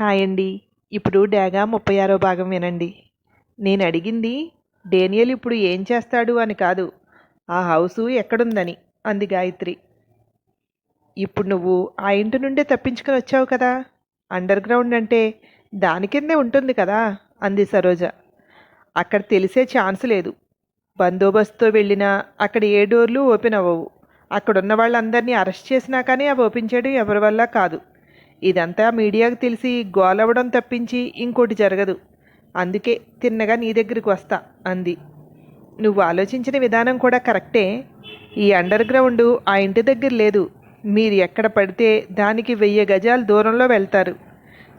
Hi అండి. ఇప్పుడు డేగా ముప్పై ఆరో భాగం వినండి. నేను అడిగింది డేనియల్ ఇప్పుడు ఏం చేస్తాడు అని కాదు ఆ హౌసు ఎక్కడుందని అంది గాయత్రి. ఇప్పుడు నువ్వు ఆ ఇంటి నుండే తప్పించుకొని వచ్చావు కదా అండర్ గ్రౌండ్ అంటే దాని కిందే ఉంటుంది కదా అంది సరోజ. అక్కడ తెలిసే ఛాన్స్ లేదు. బందోబస్తుతో వెళ్ళినా అక్కడ ఏ డోర్లు ఓపెన్ అవ్వవు. అక్కడ ఉన్న వాళ్ళందరినీ అరెస్ట్ చేసినా కానీ అవి ఓపెన్ చేయడం ఎవరి వల్ల కాదు. ఇదంతా మీడియాకు తెలిసి గోలవడం తప్పించి ఇంకోటి జరగదు. అందుకే తిన్నగా నీ దగ్గరికి వస్తా అంది. నువ్వు ఆలోచించిన విధానం కూడా కరెక్టే. ఈ అండర్ గ్రౌండ్ ఆ ఇంటి దగ్గర లేదు. మీరు ఎక్కడ పడితే దానికి వెయ్యి గజాల దూరంలో వెళ్తారు.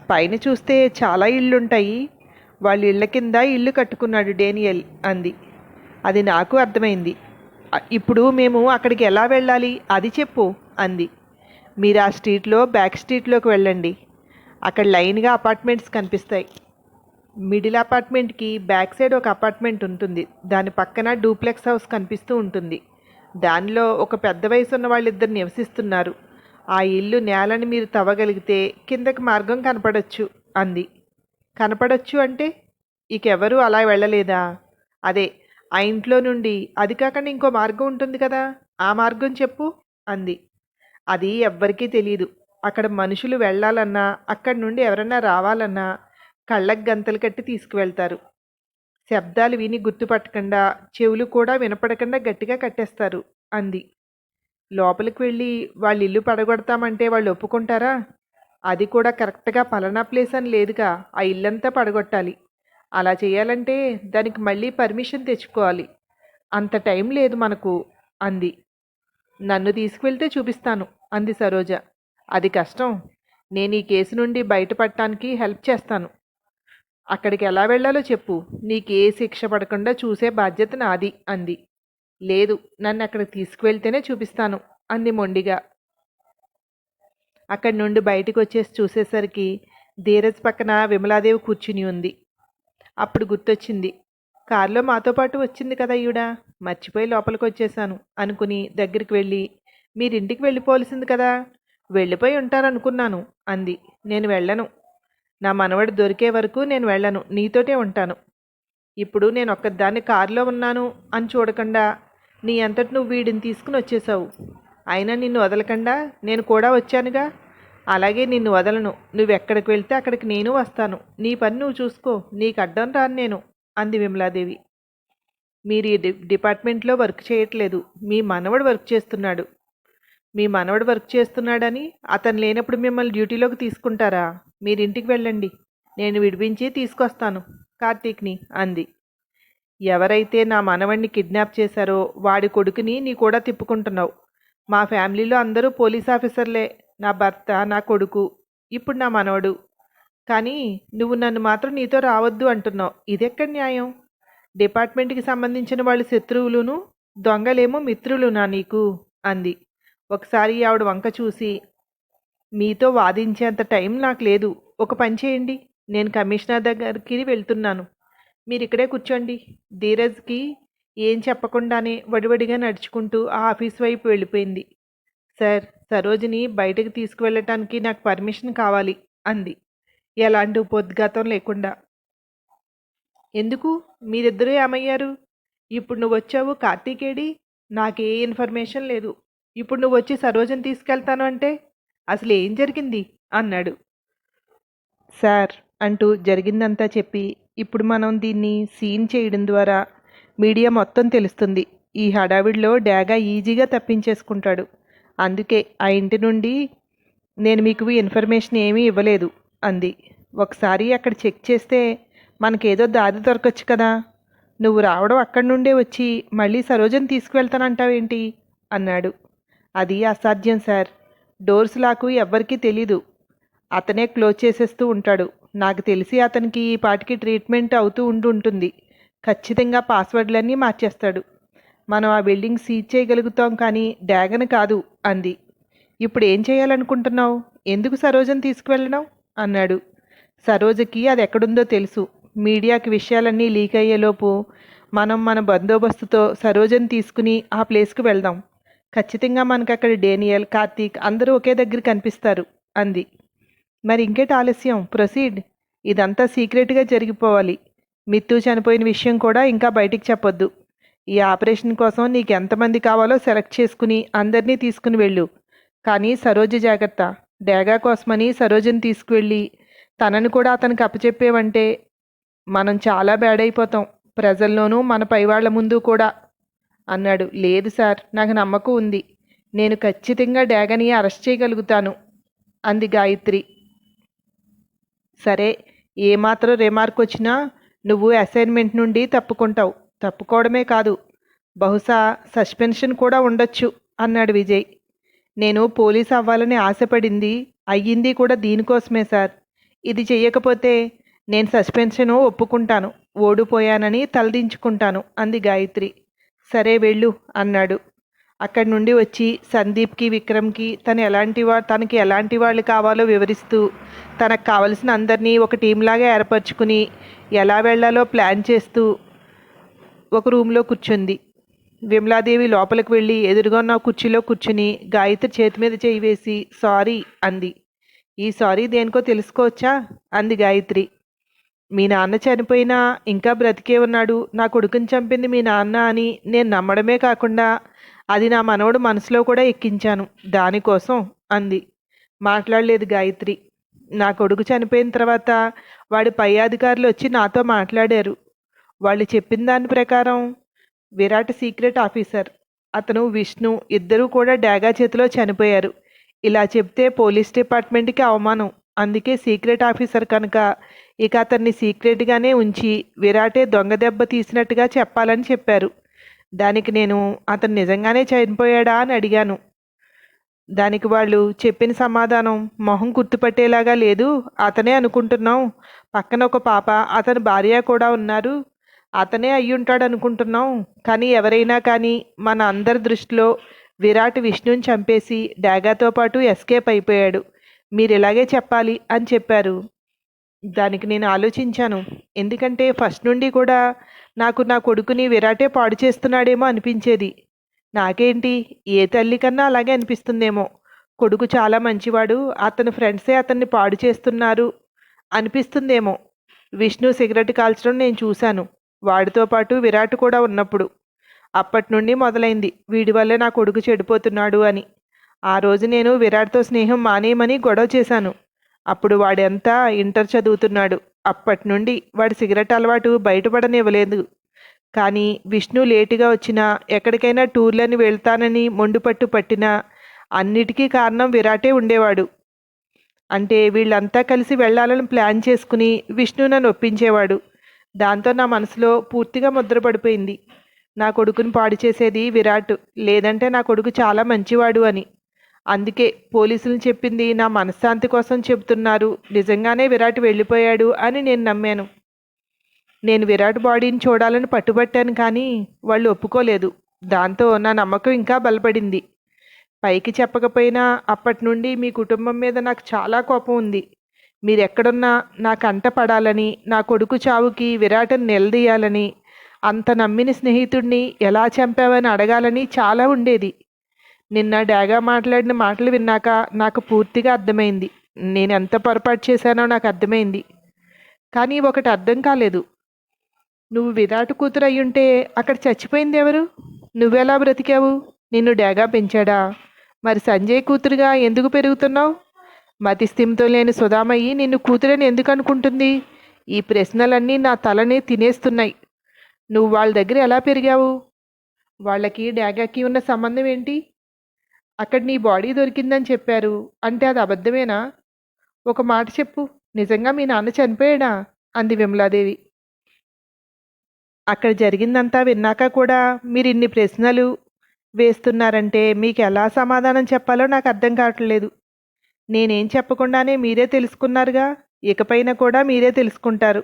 పైన చూస్తే చాలా ఇళ్ళుంటాయి. వాళ్ళ ఇళ్ళ కింద ఇల్లు కట్టుకున్నాడు డేనియల్ అంది. అది నాకు అర్థమైంది. ఇప్పుడు మేము అక్కడికి ఎలా వెళ్ళాలి? అది చెప్పు అంది. మీరు ఆ స్ట్రీట్లో బ్యాక్ స్ట్రీట్లోకి వెళ్ళండి. అక్కడ లైన్గా అపార్ట్మెంట్స్ కనిపిస్తాయి. మిడిల్ అపార్ట్మెంట్కి బ్యాక్ సైడ్ ఒక అపార్ట్మెంట్ ఉంటుంది. దాని పక్కన డూప్లెక్స్ హౌస్ కనిపిస్తూ ఉంటుంది. దానిలో ఒక పెద్ద వయసు ఉన్న వాళ్ళిద్దరు నివసిస్తున్నారు. ఆ ఇల్లు నేలని మీరు తవ్వగలిగితే కిందకి మార్గం కనపడచ్చు అంది. కనపడచ్చు అంటే ఇకెవరూ అలా వెళ్ళలేదా? అదే ఆ ఇంట్లో నుండి అది కాకుండా ఇంకో మార్గం ఉంటుంది కదా? ఆ మార్గం చెప్పు అంది. అది ఎవ్వరికీ తెలియదు అక్కడ మనుషులు వెళ్ళాలన్నా అక్కడి నుండి ఎవరన్నా రావాలన్నా కళ్ళకు గంతలు కట్టి తీసుకువెళ్తారు. శబ్దాలు విని గుర్తుపట్టకుండా చెవులు కూడా వినపడకుండా గట్టిగా కట్టేస్తారు అంది. లోపలికి వెళ్ళి వాళ్ళ ఇల్లు పడగొడతామంటే వాళ్ళు ఒప్పుకుంటారా? అది కూడా కరెక్ట్గా పలానా ప్లేస్ అని లేదుగా ఆ ఇల్లంతా పడగొట్టాలి. అలా చేయాలంటే దానికి మళ్ళీ పర్మిషన్ తెచ్చుకోవాలి. అంత టైం లేదు మనకు అంది. నన్ను తీసుకువెళ్తే చూపిస్తాను. అంది సరోజ. అది కష్టం. నేను ఈ కేసు నుండి బయటపడటానికి హెల్ప్ చేస్తాను. అక్కడికి ఎలా వెళ్ళాలో చెప్పు. నీకు ఏ శిక్ష పడకుండా చూసే బాధ్యత నాది అంది. లేదు నన్ను అక్కడికి తీసుకువెళ్తేనే చూపిస్తాను అంది మొండిగా. అక్కడి నుండి బయటకు వచ్చేసి చూసేసరికి ధీరజ్ పక్కన విమలాదేవి కూర్చుని ఉంది. అప్పుడు గుర్తొచ్చింది. కారులో మాతో పాటు వచ్చింది కదా ఈవిడ. మర్చిపోయి లోపలికి వచ్చేసాను అనుకుని దగ్గరికి వెళ్ళి మీరింటికి వెళ్ళిపోవలసింది కదా. వెళ్ళిపోయి ఉంటారనుకున్నాను అంది. నేను వెళ్ళను. నా మనవడు దొరికే వరకు నేను వెళ్ళను. నీతోటే ఉంటాను. ఇప్పుడు నేను ఒక్కదాన్ని కారులో ఉన్నాను అని చూడకుండా నీ అంతటి నువ్వు వీడిని తీసుకుని వచ్చేసావు అయినా నిన్ను వదలకుండా నేను కూడా వచ్చానుగా. అలాగే నిన్ను వదలను. నువ్వు ఎక్కడికి వెళ్తే అక్కడికి నేను వస్తాను. నీ పని నువ్వు చూసుకో. నీకు అడ్డం రాను నేను అంది విమలాదేవి. మీరు ఈ డి డిపార్ట్మెంట్లో వర్క్ చేయట్లేదు. మీ మనవడు వర్క్ చేస్తున్నాడు. మీ మనవడు వర్క్ చేస్తున్నాడని అతను లేనప్పుడు మిమ్మల్ని డ్యూటీలోకి తీసుకుంటారా? మీరింటికి వెళ్ళండి. నేను విడిపించి తీసుకొస్తాను. కార్తీక్ని అంది. ఎవరైతే నా మనవణ్ణి కిడ్నాప్ చేశారో వాడి కొడుకుని నీ కూడా తిప్పుకుంటున్నావు. మా ఫ్యామిలీలో అందరూ పోలీస్ ఆఫీసర్లే. నా భర్త నా కొడుకు ఇప్పుడు నా మనవడు. కానీ నువ్వు నన్ను మాత్రం నీతో రావద్దు అంటున్నావు. ఇదెక్కడ న్యాయం? డిపార్ట్మెంట్కి సంబంధించిన వాళ్ళు శత్రువులును దొంగలేమో మిత్రులునా నీకు? అంది. ఒకసారి ఆవిడ వంక చూసి మీతో వాదించేంత టైం నాకు లేదు. ఒక పని చేయండి. నేను కమిషనర్ దగ్గరికి వెళ్తున్నాను. మీరు ఇక్కడే కూర్చోండి. ధీరజ్కి ఏం చెప్పకుండానే వడివడిగా నడుచుకుంటూ ఆ ఆఫీస్ వైపు వెళ్ళిపోయింది. సార్ సరోజిని బయటకు తీసుకువెళ్ళటానికి నాకు పర్మిషన్ కావాలి అంది. ఎలాంటి ఉపద్ఘాతం లేకుండా. ఎందుకు? మీరిద్దరూ ఏమయ్యారు? ఇప్పుడు నువ్వు వచ్చావు కార్తీకేడి. నాకే ఇన్ఫర్మేషన్ లేదు. ఇప్పుడు నువ్వు వచ్చి సరోజని తీసుకెళ్తాను అంటే అసలు ఏం జరిగింది? అన్నాడు. సార్ అంటూ జరిగిందంతా చెప్పి ఇప్పుడు మనం దీన్ని సీన్ చేయడం ద్వారా మీడియా మొత్తం తెలుస్తుంది. ఈ హడావిడిలో డాగా ఈజీగా తప్పించేసుకుంటాడు. అందుకే ఆ ఇంటి నుండి నేను మీకు ఇన్ఫర్మేషన్ ఏమీ ఇవ్వలేదు అంది. ఒకసారి అక్కడ చెక్ చేస్తే మనకేదో దారి దొరకచ్చు కదా. నువ్వు రావడం అక్కడి నుండే వచ్చి మళ్ళీ సరోజని తీసుకువెళ్తానంటావేంటి? అన్నాడు. అది అసాధ్యం సార్. డోర్స్ లాకు ఎవ్వరికీ తెలీదు. అతనే క్లోజ్ చేసేస్తూ ఉంటాడు. నాకు తెలిసి అతనికి ఈ పాటికి ట్రీట్మెంట్ అవుతూ ఉండి ఉంటుంది ఖచ్చితంగా పాస్వర్డ్లన్నీ మార్చేస్తాడు. మనం ఆ బిల్డింగ్ సీజ్ చేయగలుగుతాం కానీ డ్యాగన్ కాదు అంది. ఇప్పుడు ఏం చేయాలనుకుంటున్నావు? ఎందుకు సరోజను తీసుకువెళ్ళడం అన్నాడు. సరోజకి అది ఎక్కడుందో తెలుసు. మీడియాకి విషయాలన్నీ లీక్ అయ్యేలోపు మనం మన బందోబస్తుతో సరోజను తీసుకుని ఆ ప్లేస్కి వెళ్దాం. ఖచ్చితంగా మనకు అక్కడ డేనియల్ కార్తీక్ అందరూ ఒకే దగ్గర కనిపిస్తారు అంది. మరి ఇంకేటి ఆలస్యం? ప్రొసీడ్. ఇదంతా సీక్రెట్గా జరిగిపోవాలి. మిత్తు చనిపోయిన విషయం కూడా ఇంకా బయటికి చెప్పొద్దు. ఈ ఆపరేషన్ కోసం నీకు ఎంతమంది కావాలో సెలెక్ట్ చేసుకుని అందరినీ తీసుకుని వెళ్ళు. కానీ సరోజ జాగ్రత్త. డేగా కోసమని సరోజని తీసుకువెళ్ళి తనని కూడా అతనికి అప్పచెప్పేవంటే మనం చాలా బ్యాడ్ అయిపోతాం. ప్రజల్లోనూ మన పైవాళ్ళ ముందు కూడా అన్నాడు. లేదు సార్ నాకు నమ్మకం ఉంది. నేను ఖచ్చితంగా డ్యాగని అరెస్ట్ చేయగలుగుతాను అంది గాయత్రి. సరే ఏమాత్రం రిమార్క్ వచ్చినా నువ్వు అసైన్మెంట్ నుండి తప్పుకుంటావు. తప్పుకోవడమే కాదు బహుశా సస్పెన్షన్ కూడా ఉండొచ్చు అన్నాడు విజయ్. నేను పోలీస్ అవ్వాలని ఆశపడింది అయ్యింది కూడా దీనికోసమే సార్. ఇది చెయ్యకపోతే నేను సస్పెన్షను ఒప్పుకుంటాను ఓడిపోయానని తలదించుకుంటాను అంది గాయత్రి. సరే వెళ్ళు అన్నాడు. అక్కడి నుండి వచ్చి సందీప్కి విక్రమ్కి తను ఎలాంటి వా తనకి ఎలాంటి వాళ్ళు కావాలో వివరిస్తూ తనకు కావలసిన అందరినీ ఒక టీంలాగా ఏర్పరచుకుని ఎలా వెళ్ళాలో ప్లాన్ చేస్తూ ఒక రూమ్లో కూర్చుంది. విమలాదేవి లోపలికి వెళ్ళి ఎదురుగా ఉన్న కుర్చీలో కూర్చుని గాయత్రి చేతి మీద చేయి వేసి సారీ అంది. ఈ సారీ దేనికో తెలుసుకోవచ్చా? అంది గాయత్రి. మీ నాన్న చనిపోయినా ఇంకా బ్రతికే ఉన్నాడు. నా కొడుకుని చంపింది మీ నాన్న అని నేను నమ్మడమే కాకుండా అది నా మనవడు మనసులో కూడా ఎక్కించాను. దానికోసం అంది. మాట్లాడలేదు గాయత్రి. నా కొడుకు చనిపోయిన తర్వాత వాడి పై అధికారులు వచ్చి నాతో మాట్లాడారు. వాళ్ళు చెప్పిన దాని ప్రకారం విరాట్ సీక్రెట్ ఆఫీసర్. అతను విష్ణు ఇద్దరూ కూడా డాగా చేతిలో చనిపోయారు. ఇలా చెప్తే పోలీస్ డిపార్ట్మెంట్కి అవమానం. అందుకే సీక్రెట్ ఆఫీసర్ కనుక ఇక అతన్ని సీక్రెట్గానే ఉంచి విరాటే దొంగ దెబ్బ తీసినట్టుగా చెప్పాలని చెప్పారు. దానికి నేను అతను నిజంగానే చనిపోయాడా అని అడిగాను. దానికి వాళ్ళు చెప్పిన సమాధానం మొహం గుర్తుపట్టేలాగా లేదు. అతనే అనుకుంటున్నాం. పక్కన ఒక పాప అతని భార్య కూడా ఉన్నారు. అతనే అయ్యుంటాడు అనుకుంటున్నాం కానీ ఎవరైనా కానీ మన అందరి దృష్టిలో విరాట్ విష్ణుని చంపేసి డాగాతో పాటు ఎస్కేప్ అయిపోయాడు. మీరు ఇలాగే చెప్పాలి అని చెప్పారు. దానికి నేను ఆలోచించాను. ఎందుకంటే ఫస్ట్ నుండి కూడా నాకు నా కొడుకుని విరాటే పాడు చేస్తున్నాడేమో అనిపించేది. నాకేంటి? ఏ తల్లి కన్నా అలాగే అనిపిస్తుందేమో. కొడుకు చాలా మంచివాడు అతని ఫ్రెండ్సే అతన్ని పాడు చేస్తున్నారు అనిపిస్తుందేమో. విష్ణు సిగరెట్ కాల్చడం నేను చూశాను. వాడితో పాటు విరాట్ కూడా ఉన్నప్పుడు. అప్పటి నుండి మొదలైంది. వీడి వల్లే నా కొడుకు చెడిపోతున్నాడు అని. ఆ రోజు నేను విరాట్తో స్నేహం మానేయమని గొడవ చేశాను. అప్పుడు వాడంతా ఇంటర్ చదువుతున్నాడు. అప్పటి నుండి వాడి సిగరెట్ అలవాటు బయటపడనివ్వలేదు. కానీ విష్ణు లేటుగా వచ్చినా ఎక్కడికైనా టూర్లని వెళ్తానని మొండుపట్టు పట్టినా అన్నిటికీ కారణం విరాటే ఉండేవాడు. అంటే వీళ్ళంతా కలిసి వెళ్ళాలని ప్లాన్ చేసుకుని విష్ణు నన్ను ఒప్పించేవాడు. దాంతో నా మనసులో పూర్తిగా ముద్రపడిపోయింది. నా కొడుకుని పాడు చేసేది విరాట్. లేదంటే నా కొడుకు చాలా మంచివాడు అని. అందుకే పోలీసులు చెప్పింది నా మనశ్శాంతి కోసం చెబుతున్నారు. నిజంగానే విరాట్ వెళ్ళిపోయాడు అని నేను నమ్మాను. నేను విరాట్ బాడీని చూడాలని పట్టుబట్టాను కానీ వాళ్ళు ఒప్పుకోలేదు. దాంతో నా నమ్మకం ఇంకా బలపడింది. పైకి చెప్పకపోయినా అప్పటి నుండి మీ కుటుంబం మీద నాకు చాలా కోపం ఉంది. మీరెక్కడున్నా నా కంట పడాలని నా కొడుకు చావుకి విరాటను నిలదీయాలని అంత నమ్మిన స్నేహితుడిని ఎలా చంపావని అడగాలని చాలా ఉండేది. నిన్న డాగా మాట్లాడిన మాటలు విన్నాక నాకు పూర్తిగా అర్థమైంది. నేను ఎంత పొరపాటు చేశానో నాకు అర్థమైంది. కానీ ఒకటి అర్థం కాలేదు. నువ్వు విరాట్ కూతురు అయ్యుంటే అక్కడ చచ్చిపోయింది ఎవరు? నువ్వెలా బ్రతికావు? నిన్ను డాగా పెంచాడా? మరి సంజయ్ కూతురుగా ఎందుకు పెరుగుతున్నావు? మతి స్థిమితో లేని సుధామయ్యి నిన్ను కూతురని ఎందుకు అనుకుంటుంది? ఈ ప్రశ్నలన్నీ నా తలనే తినేస్తున్నాయి. నువ్వు వాళ్ళ దగ్గర ఎలా పెరిగావు? వాళ్ళకి డాగాకి ఉన్న సంబంధం ఏంటి? అక్కడ నీ బాడీ దొరికిందని చెప్పారు. అంటే అది అబద్ధమేనా? ఒక మాట చెప్పు. నిజంగా మీ నాన్న చనిపోయాడా? అంది విమలాదేవి. అక్కడ జరిగిందంతా విన్నాక కూడా మీరు ఇన్ని ప్రశ్నలు వేస్తున్నారంటే మీకు ఎలా సమాధానం చెప్పాలో నాకు అర్థం కావట్లేదు. నేనేం చెప్పకుండానే మీరే తెలుసుకున్నారుగా? ఇకపైన కూడా మీరే తెలుసుకుంటారు.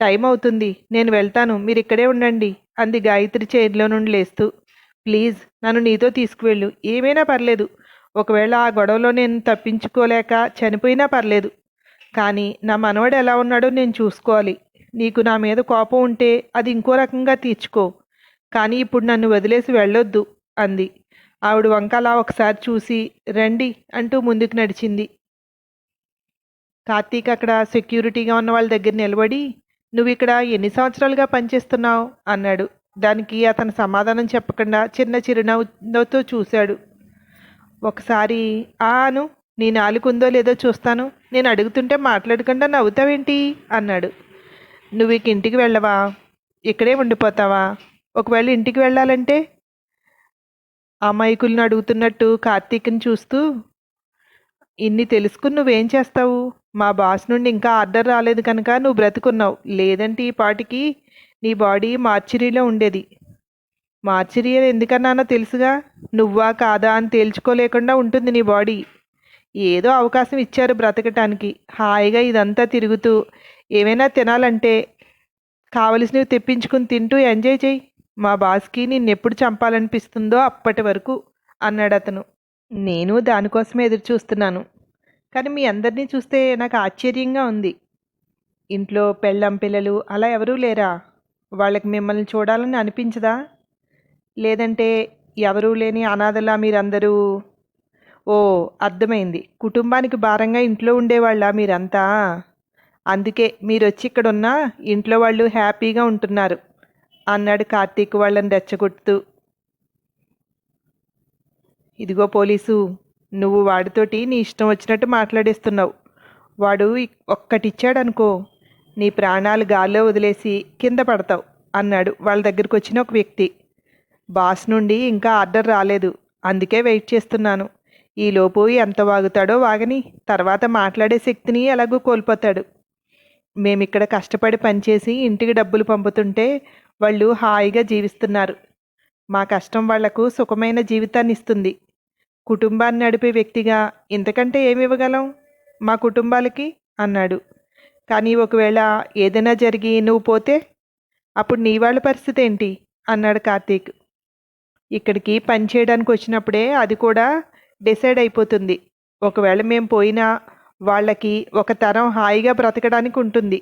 టైం అవుతుంది నేను వెళ్తాను. మీరు ఇక్కడే ఉండండి. అంది గాయత్రి చైర్లో నుండి లేస్తూ. ప్లీజ్ నన్ను నీతో తీసుకువెళ్ళు. ఏమైనా పర్లేదు. ఒకవేళ ఆ గొడవలో నేను తప్పించుకోలేక చనిపోయినా పర్లేదు. కానీ నా మనవడు ఎలా ఉన్నాడో నేను చూసుకోవాలి. నీకు నా మీద కోపం ఉంటే అది ఇంకో రకంగా తీర్చుకో. కానీ ఇప్పుడు నన్ను వదిలేసి వెళ్ళొద్దు అంది. ఆవిడ వంకలా ఒకసారి చూసి రండి అంటూ ముందుకు నడిచింది. కార్తీక్ అక్కడ సెక్యూరిటీగా ఉన్న వాళ్ళ దగ్గర నిలబడి నువ్వు ఇక్కడ ఎన్ని సంవత్సరాలుగా పనిచేస్తున్నావు? అన్నాడు. దానికి అతను సమాధానం చెప్పకుండా చిన్న చిరునవ్వుతో చూశాడు. ఒకసారి ఆ అను నీ నాలుగుందో లేదో చూస్తాను. నేను అడుగుతుంటే మాట్లాడకుండా నవ్వుతావేంటి? అన్నాడు. నువ్వు ఇక ఇంటికి వెళ్ళవా? ఇక్కడే ఉండిపోతావా? ఒకవేళ ఇంటికి వెళ్ళాలంటే? అమాయకులను అడుగుతున్నట్టు కార్తీక్ని చూస్తూ ఇన్ని తెలుసుకుని నువ్వేం చేస్తావు? మా బాస్ నుండి ఇంకా ఆర్డర్ రాలేదు కనుక నువ్వు బ్రతుకున్నావు. లేదంటే ఈ పాటికి నీ బాడీ మార్చిరీలో ఉండేది. మార్చిరీ అని ఎందుకన్నానో తెలుసుగా? నువ్వా కాదా అని తేల్చుకోలేకుండా ఉంటుంది నీ బాడీ. ఏదో అవకాశం ఇచ్చారు బ్రతకటానికి. హాయిగా ఇదంతా తిరుగుతూ ఏమైనా తినాలంటే కావలసినవి తెప్పించుకుని తింటూ ఎంజాయ్ చేయి. మా బాస్కి నిన్నెప్పుడు చంపాలనిపిస్తుందో అప్పటి వరకు అన్నాడు అతను. నేను దానికోసమే ఎదురు చూస్తున్నాను. కానీ మీ అందరినీ చూస్తే నాకు ఆశ్చర్యంగా ఉంది. ఇంట్లో పెళ్ళం పిల్లలు అలా ఎవరూ లేరా? వాళ్ళకి మిమ్మల్ని చూడాలని అనిపించదా? లేదంటే ఎవరూ లేని అనాథలా మీరందరూ? ఓ అర్థమైంది. కుటుంబానికి భారంగా ఇంట్లో ఉండేవాళ్ళ మీరంతా? అందుకే మీరు వచ్చి ఇక్కడ ఉన్నా ఇంట్లో వాళ్ళు హ్యాపీగా ఉంటున్నారు అన్నాడు కార్తీక్ వాళ్ళని రెచ్చగొడుతూ. ఇదిగో పోలీసు నువ్వు వాడితోటి నీ ఇష్టం వచ్చినట్టు మాట్లాడేస్తున్నావు. వాడు ఒక్కటిచ్చాడనుకో నీ ప్రాణాలు గాల్లో వదిలేసి కింద పడతావు అన్నాడు వాళ్ళ దగ్గరికి వచ్చిన ఒక వ్యక్తి. బాస్ నుండి ఇంకా ఆర్డర్ రాలేదు. అందుకే వెయిట్ చేస్తున్నాను. ఈలోపు ఎంత వాగుతాడో వాగని తర్వాత మాట్లాడే శక్తిని ఎలాగో కోల్పోతాడు. మేమిక్కడ కష్టపడి పనిచేసి ఇంటికి డబ్బులు పంపుతుంటే వాళ్ళు హాయిగా జీవిస్తున్నారు. మా కష్టం వాళ్ళకు సుఖమైన జీవితాన్ని ఇస్తుంది. కుటుంబాన్ని నడిపే వ్యక్తిగా ఇంతకంటే ఏమి ఇవ్వగలం? మా కుటుంబాలకి? అన్నాడు. కానీ ఒకవేళ ఏదైనా జరిగి నువ్వు పోతే అప్పుడు నీ వాళ్ళ పరిస్థితి ఏంటి? అన్నాడు కార్తీక్. ఇక్కడికి పని చేయడానికి వచ్చినప్పుడే అది కూడా డిసైడ్ అయిపోతుంది. ఒకవేళ మేము పోయినా వాళ్ళకి ఒక తరం హాయిగా బ్రతకడానికి ఉంటుంది.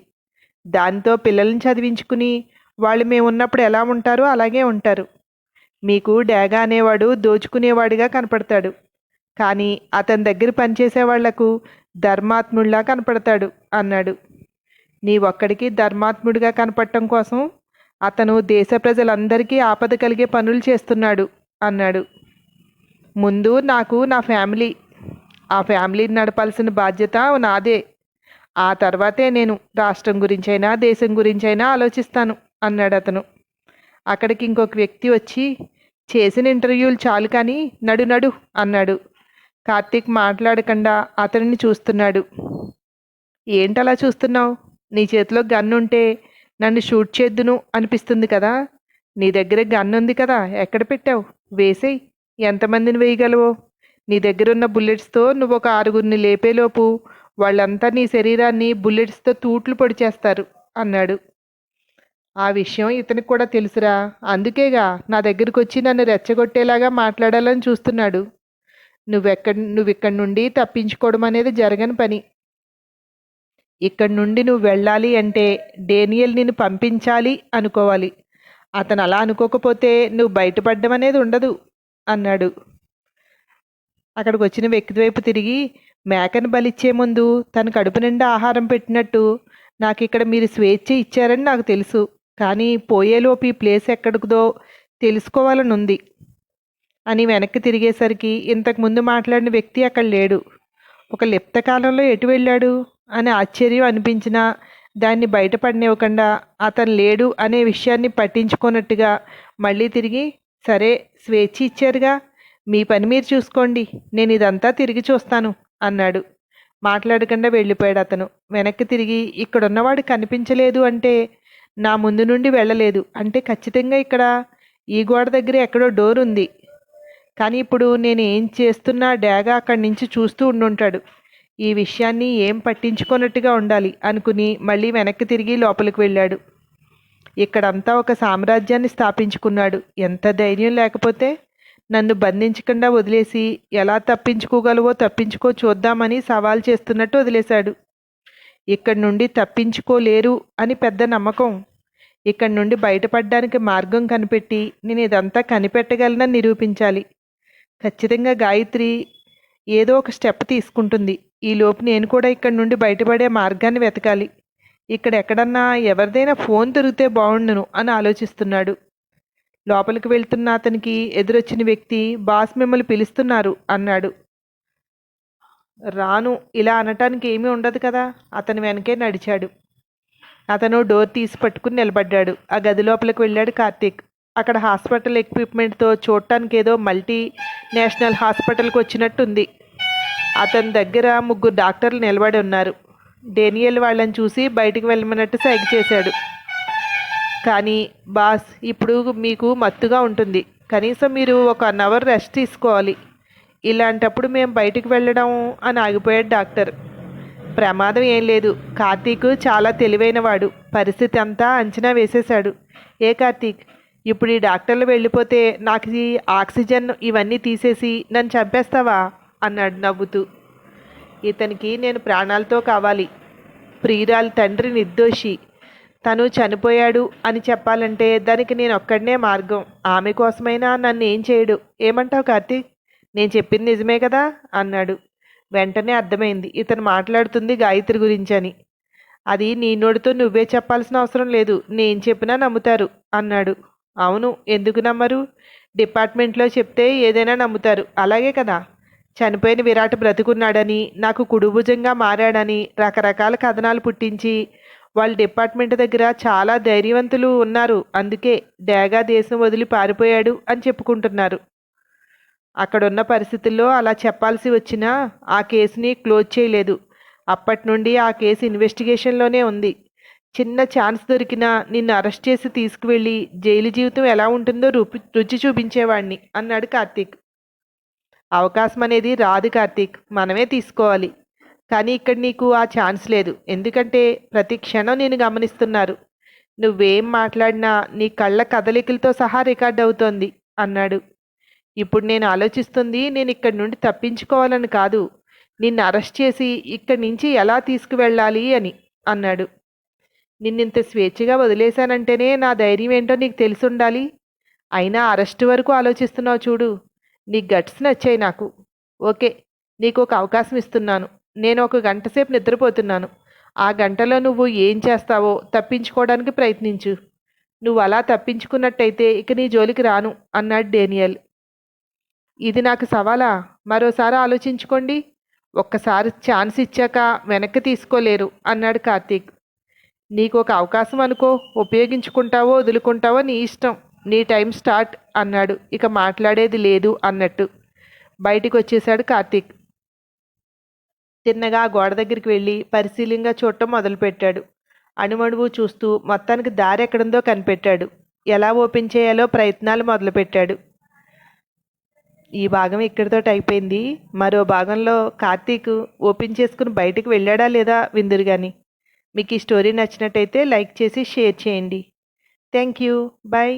దాంతో పిల్లల్ని చదివించుకుని వాళ్ళు మేము ఉన్నప్పుడు ఎలా ఉంటారో అలాగే ఉంటారు. మీకు డేగా అనేవాడు దోచుకునేవాడిగా కనపడతాడు. కానీ అతని దగ్గర పనిచేసే వాళ్ళకు ధర్మాత్ముడిలా కనపడతాడు అన్నాడు. నీ ఒక్కడికి ధర్మాత్ముడిగా కనపడటం కోసం అతను దేశ ప్రజలందరికీ ఆపద కలిగే పనులు చేస్తున్నాడు అన్నాడు. ముందు నాకు నా ఫ్యామిలీ ఆ ఫ్యామిలీని నడపాల్సిన బాధ్యత నాదే. ఆ తర్వాతే నేను రాష్ట్రం గురించైనా దేశం గురించైనా ఆలోచిస్తాను అన్నాడు అతను. అక్కడికి ఇంకొక వ్యక్తి వచ్చి చేసిన ఇంటర్వ్యూలు చాలు కానీ నడు నడు అన్నాడు. కార్తీక్ మాట్లాడకుండా అతనిని చూస్తున్నాడు. ఏంటలా చూస్తున్నావు? నీ చేతిలో గన్ ఉంటే నన్ను షూట్ చేద్దును అనిపిస్తుంది కదా? నీ దగ్గర గన్ ఉంది కదా ఎక్కడ పెట్టావు? వేసేయ్. ఎంతమందిని వేయగలవో? నీ దగ్గర ఉన్న బుల్లెట్స్తో నువ్వు ఒక ఆరుగురిని లేపేలోపు వాళ్ళంతా నీ శరీరాన్ని బుల్లెట్స్తో తూట్లు పొడి చేస్తారు అన్నాడు. ఆ విషయం ఇతనికి కూడా తెలుసురా. అందుకేగా నా దగ్గరికి వచ్చి నన్ను రెచ్చగొట్టేలాగా మాట్లాడాలని చూస్తున్నాడు. నువ్వెక్కడ నువ్వు ఇక్కడి నుండి తప్పించుకోవడం అనేది జరగని పని. ఇక్కడి నుండి నువ్వు వెళ్ళాలి అంటే డేనియల్ నిన్ను పంపించాలి అనుకోవాలి. అతను అలా అనుకోకపోతే నువ్వు బయటపడడం అనేది ఉండదు అన్నాడు. అక్కడికి వచ్చిన వ్యక్తి వైపు తిరిగి మేకను బలిచ్చే ముందు తన కడుపు నిండా ఆహారం పెట్టినట్టు నాకు ఇక్కడ మీరు స్వేచ్ఛ ఇచ్చారని నాకు తెలుసు. కానీ పోయేలోపు ఈ ప్లేస్ ఎక్కడిదో తెలుసుకోవాలని ఉంది అని వెనక్కి తిరిగేసరికి ఇంతకుముందు మాట్లాడిన వ్యక్తి అక్కడ లేడు. ఒక లిప్త కాలంలో ఎటు వెళ్ళాడు? అని ఆశ్చర్యం అనిపించినా దాన్ని బయటపడనివ్వకుండా అతను లేడు అనే విషయాన్ని పట్టించుకున్నట్టుగా మళ్ళీ తిరిగి సరే స్వేచ్ఛ ఇచ్చారుగా. మీ పని మీరు చూసుకోండి. నేను ఇదంతా తిరిగి చూస్తాను అన్నాడు. మాట్లాడకుండా వెళ్ళిపోయాడు అతను. వెనక్కి తిరిగి ఇక్కడున్నవాడు కనిపించలేదు అంటే నా ముందు నుండి వెళ్ళలేదు. అంటే ఖచ్చితంగా ఇక్కడ ఈ గోడ దగ్గర ఎక్కడో డోర్ ఉంది. కానీ ఇప్పుడు నేను ఏం చేస్తున్నా డాగా అక్కడి నుంచి చూస్తూ ఉండుంటాడు. ఈ విషయాన్ని ఏం పట్టించుకున్నట్టుగా ఉండాలి అనుకుని మళ్ళీ వెనక్కి తిరిగి లోపలికి వెళ్ళాడు. ఇక్కడంతా ఒక సామ్రాజ్యాన్ని స్థాపించుకున్నాడు. ఎంత ధైర్యం లేకపోతే? నన్ను బంధించకుండా వదిలేసి ఎలా తప్పించుకోగలవో తప్పించుకో చూద్దామని సవాల్ చేస్తున్నట్టు వదిలేశాడు. ఇక్కడి నుండి తప్పించుకోలేరు అని పెద్ద నమ్మకం. ఇక్కడి నుండి బయటపడడానికి మార్గం కనిపెట్టి నేను ఇదంతా కనిపెట్టగలనని నిరూపించాలి. ఖచ్చితంగా గాయత్రి ఏదో ఒక స్టెప్ తీసుకుంటుంది. ఈలోపు నేను కూడా ఇక్కడి నుండి బయటపడే మార్గాన్ని వెతకాలి. ఇక్కడ ఎక్కడన్నా ఎవరిదైనా ఫోన్ దొరికితే బాగుండును అని ఆలోచిస్తున్నాడు. లోపలికి వెళ్తున్న అతనికి ఎదురొచ్చిన వ్యక్తి బాస్ మిమ్మల్ని పిలుస్తున్నారు అన్నాడు. రాను ఇలా అనటానికి ఏమీ ఉండదు కదా అతని వెనకే నడిచాడు. అతను డోర్ తీసి పట్టుకుని నిలబడ్డాడు. ఆ గది లోపలికి వెళ్ళాడు కార్తీక్. అక్కడ హాస్పిటల్ ఎక్విప్మెంట్తో చూడటానికి ఏదో మల్టీ నేషనల్ హాస్పిటల్కి వచ్చినట్టుంది. అతని దగ్గర ముగ్గురు డాక్టర్లు నిలబడి ఉన్నారు. డేనియల్ వాళ్ళని చూసి బయటికి వెళ్ళమన్నట్టు సైగ చేశాడు. కానీ బాస్ ఇప్పుడు మీకు మత్తుగా ఉంటుంది. కనీసం మీరు ఒక వన్ అవర్ రెస్ట్ తీసుకోవాలి. ఇలాంటప్పుడు మేము బయటికి వెళ్ళడం అని ఆగిపోయాడు డాక్టర్. ప్రమాదం ఏం లేదు. కార్తీక్ చాలా తెలివైనవాడు. పరిస్థితి అంతా అంచనా వేసేశాడు. ఏ కార్తీక్ ఇప్పుడు ఈ డాక్టర్లు వెళ్ళిపోతే నాకు ఆక్సిజన్ ఇవన్నీ తీసేసి నన్ను చంపేస్తావా? అన్నాడు నవ్వుతూ. ఇతనికి నేను ప్రాణాలతో కావాలి. ప్రియురాలు తండ్రి నిర్దోషి. తను చనిపోయాడు అని చెప్పాలంటే దానికి నేను ఒక్కడనే మార్గం. ఆమె కోసమైనా నన్ను ఏం చేయడు. ఏమంటావు కార్తీక్? నేను చెప్పింది నిజమే కదా? అన్నాడు. వెంటనే అర్థమైంది. ఇతను మాట్లాడుతుంది గాయత్రి గురించి అని అది నీ నోటితో నువ్వే చెప్పాల్సిన అవసరం లేదు. నేను చెప్పినా నమ్ముతారు అన్నాడు. అవును ఎందుకు నమ్మరు? డిపార్ట్మెంట్లో చెప్తే ఏదైనా నమ్ముతారు. అలాగే కదా? చనిపోయిన విరాట్ బ్రతుకున్నాడని నాకు కుడుభుజంగా మారాడని రకరకాల కథనాలు పుట్టించి వాళ్ళ డిపార్ట్మెంట్ దగ్గర చాలా ధైర్యవంతులు ఉన్నారు. అందుకే డేగా దేశం వదిలి పారిపోయాడు అని చెప్పుకుంటున్నారు. అక్కడున్న పరిస్థితుల్లో అలా చెప్పాల్సి వచ్చినా ఆ కేసుని క్లోజ్ చేయలేదు. అప్పటి నుండి ఆ కేసు ఇన్వెస్టిగేషన్లోనే ఉంది. చిన్న ఛాన్స్ దొరికినా నిన్ను అరెస్ట్ చేసి తీసుకువెళ్ళి జైలు జీవితం ఎలా ఉంటుందో రుచి రుచి చూపించేవాడిని అన్నాడు కార్తీక్. అవకాశం అనేది రాదు కార్తీక్. మనమే తీసుకోవాలి. కానీ ఇక్కడ నీకు ఆ ఛాన్స్ లేదు. ఎందుకంటే ప్రతి క్షణం నేను గమనిస్తున్నారు. నువ్వేం మాట్లాడినా నీ కళ్ళ కదలికలతో సహా రికార్డ్ అవుతోంది అన్నాడు. ఇప్పుడు నేను ఆలోచిస్తుంది నేను ఇక్కడి నుండి తప్పించుకోవాలని కాదు. నిన్ను అరెస్ట్ చేసి ఇక్కడి నుంచి ఎలా తీసుకువెళ్ళాలి అని అన్నాడు. నిన్నింత స్వేచ్ఛగా వదిలేశానంటేనే నా ధైర్యం ఏంటో నీకు తెలిసి ఉండాలి. అయినా అరెస్ట్ వరకు ఆలోచిస్తున్నావు చూడు. నీ గట్స్ నచ్చాయి నాకు. ఓకే నీకు ఒక అవకాశం ఇస్తున్నాను. నేను ఒక గంట సేపు నిద్రపోతున్నాను. ఆ గంటలో నువ్వు ఏం చేస్తావో తప్పించుకోవడానికి ప్రయత్నించు. నువ్వు అలా తప్పించుకున్నట్టయితే ఇక నీ జోలికి రాను అన్నాడు డేనియల్. ఇది నాకు సవాలా? మరోసారి ఆలోచించుకోండి. ఒక్కసారి ఛాన్స్ ఇచ్చాక వెనక్కి తీసుకోలేరు అన్నాడు కార్తీక్. నీకు ఒక అవకాశం అనుకో ఉపయోగించుకుంటావో వదులుకుంటావో నీ ఇష్టం. నీ టైం స్టార్ట్ అన్నాడు. ఇక మాట్లాడేది లేదు అన్నట్టు. బయటికి వచ్చేశాడు కార్తీక్. తిన్నగా గోడ దగ్గరికి వెళ్ళి పరిశీలంగా చూడటం మొదలుపెట్టాడు. అణుమణువు చూస్తూ మొత్తానికి దారి ఎక్కడుందో కనిపెట్టాడు. ఎలా ఓపెన్ చేయాలో ప్రయత్నాలు మొదలుపెట్టాడు. ఈ భాగం ఇక్కడితో అయిపోయింది. మరో భాగంలో కార్తీక్ ఓపెన్ చేసుకుని బయటికి వెళ్ళాడా లేదా విందురు కానీ మీకు ఈ స్టోరీ నచ్చినట్టయితే లైక్ చేసి షేర్ చేయండి. Thank you. బాయ్